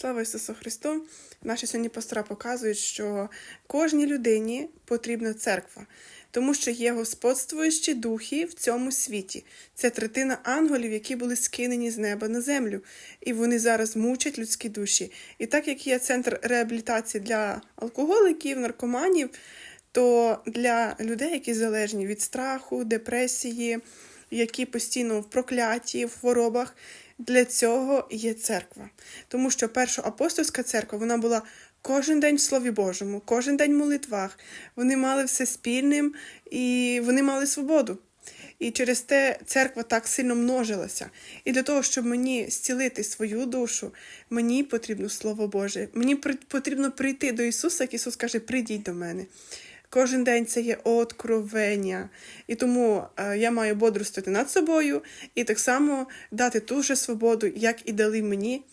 Слава Ісусу Христу! Наші сьогодні пастора показують, що кожній людині потрібна церква, тому що є господствуючі духи в цьому світі. Це третина ангелів, які були скинені з неба на землю, і вони зараз мучать людські душі. І так як є центр реабілітації для алкоголиків, наркоманів, то для людей, які залежні від страху, депресії, які постійно в прокляті, в хворобах, для цього є церква. Тому що перша апостольська церква вона була кожен день в Слові Божому, кожен день в молитвах. Вони мали все спільним і вони мали свободу. І через те церква так сильно множилася. І для того, щоб мені зцілити свою душу, мені потрібно Слово Боже. Мені потрібно прийти до Ісуса, як Ісус каже, прийдіть до мене. Кожен день це є откровення. І тому е, я маю бодрствувати над собою і так само дати ту же свободу, як і дали мені